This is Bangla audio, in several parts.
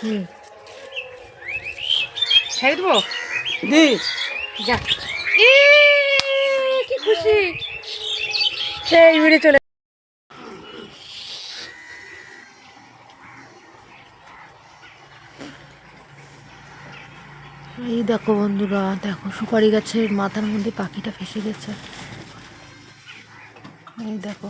হুম। ছেড়ে দেবো? দি। যা। কি খুশি। সেই উড়ে চলে এই দেখো বন্ধুরা দেখো সুপারি গাছের মাথার মধ্যে পাখিটা ফেসে গেছে। এই দেখো।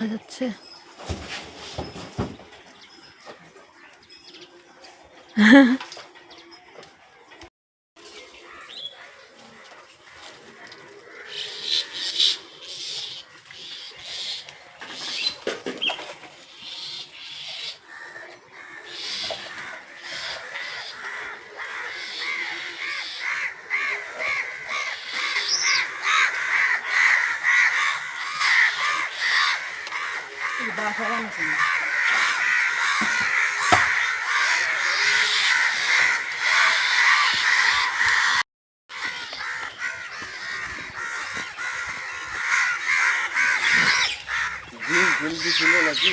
아, 가셨지? নাকি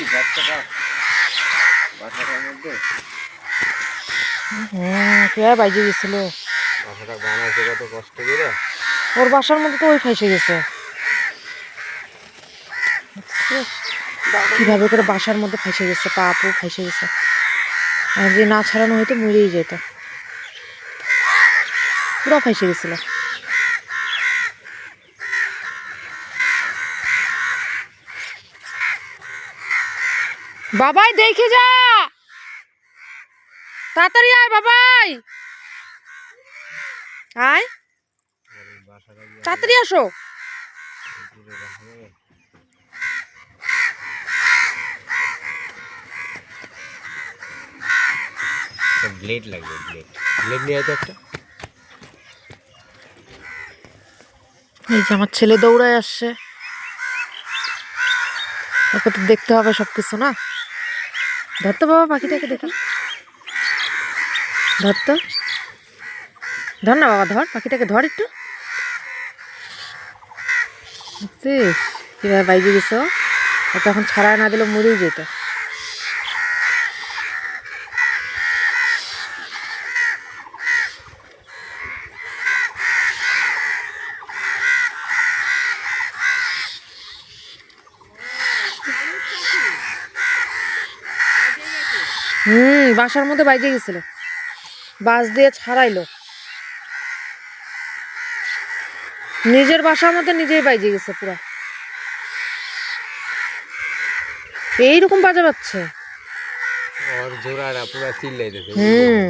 বাচ্চাটা মধ্যে হ্যাঁ কে বাজে গেছিল বাচ্চাটা বানাইছে কত কষ্ট করে ওর বাসার মধ্যে তো ওই ফেসে গেছে? কীভাবে করে বাসার মধ্যে ফেসে গেছে, পা পু ফেসে গেছে। আর যে না ছাড়ানো হয়তো মরেই যেত। পুরো ফেসে গেছিল। বাবাই, দেখে যা! তাড়াতাড়ি আয় বাবাই! আয়। তাড়াতাড়ি আসো। ব্লেড লাগবে ব্লেড ব্লেড নিয়ে তো একটা। এই যে আমার ছেলে দৌড়ায় আসছে। ওকে তো দেখতে হবে সব কিছু না? ধরতো বাবা পাখিটাকে দেখি। ধরতো। ধর না বাবা, ধর। পাখিটাকে ধর একটু। কীভাবে বাইরে গেছে তখন ছাড়ায় না দিলে মরেই যেত। হুম বাসার মধ্যে বাইজে গেছিল। বাস দিয়ে ছাড়াইলো। নিজের বাসার মধ্যে নিজেই বাইজে গেছে পুরো। এইরকম বাজা পাচ্ছে হুম।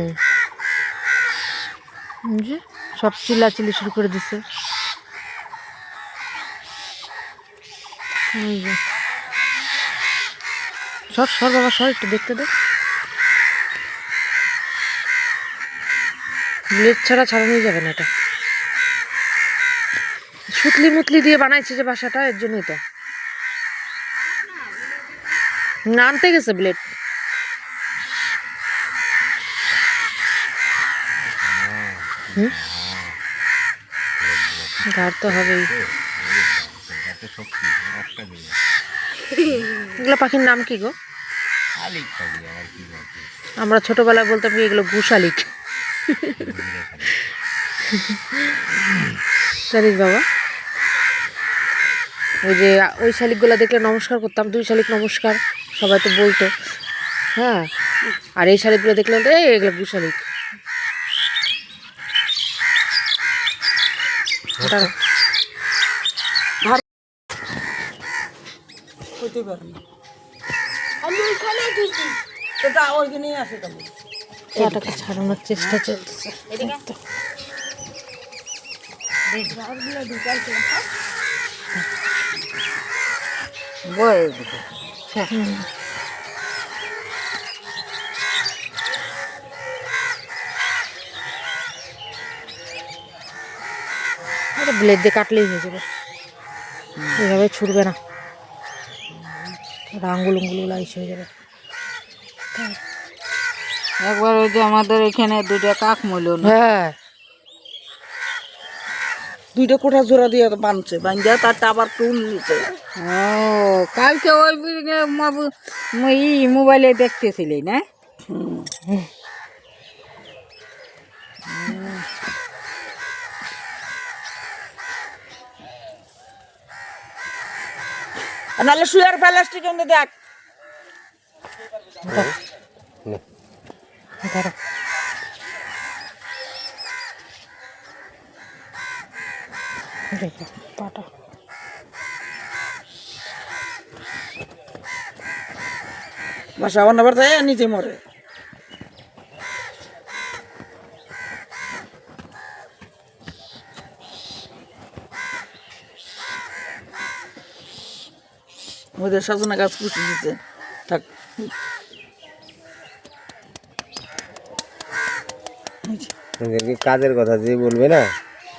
সব চিল্লাচিল্লি শুরু করে দিছে। যে। সর বাবা সর একটু দেখতে দে। ব্লেড ছাড়া ছাড়ানোই যাবে না এটা। সুতলি মুতলি দিয়ে বানাইছে যে বাসাটা এর জন্যই তো। না, আনতে গেছে ব্লেড গার তো হবেই। এগুলো পাখির নাম কি গো? আমরা ছোটবেলায় বলতাম এগুলো গুশালিক জানিস বাবা। ওই যে ওই শালিকগুলো দেখলে নমস্কার করতাম দুই শালিক নমস্কার সবাই তো বলতো। হ্যাঁ আর এই শালিকগুলো দেখলে বলতো, এই এগুলো দুই শালিক। পারে না। আমি ওইখানে দিছি ওটা চাটাকে ছাড়ানোর চেষ্টা চলছে বয়ে দিবে হুম। আরে ব্লেড দিয়ে কাটলেই হয়ে যাবে। এভাবে ছুটবে না। ওটা আঙ্গুল উঙ্গুল আইস হয়ে যাবে। একবার ওই যে আমাদের এখানে দুইটা কাক মইল না? হ্যাঁ। দুইটা কোঠা জোড়া দিয়ে বানছে বান্ধা তারটা আবার টুল নিচে ও কালকে ওই ই মোবাইলে দেখতেছিলি না? নাহলে শুয়ার প্লাস্টিক এনে দেখ। ধরো দেখো পাটা বাসা বানাবার যায় নিজে মরে ওদের সজনা গাছ কুচি দিতে থাক এদেরকে কাজের কথা যে বলবে না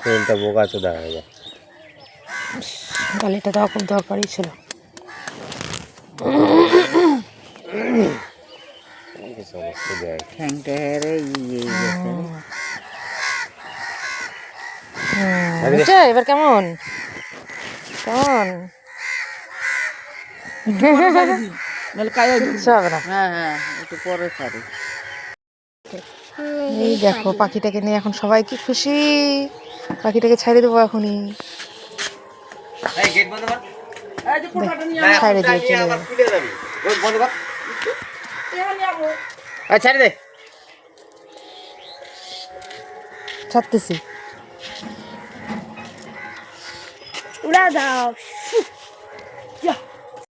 শরীরটা বোকা চোদা হয়ে যায় গালিটা দেওয়া খুব দরকারই ছিল। কি ইয়ে এবার কেমন? কেমন? হ্যাঁ হ্যাঁ একটু পরে ছাড়ি। এই দেখো পাখিটাকে নিয়ে এখন সবাই কি খুশি? পাখিটাকে ছাড়িয়ে দেবো এখনই। এই যে কোঠাটা নিয়ে ছাড়িয়ে দিয়ে চলে যাব। দে। ছাড়তেছি। উড়া দাও।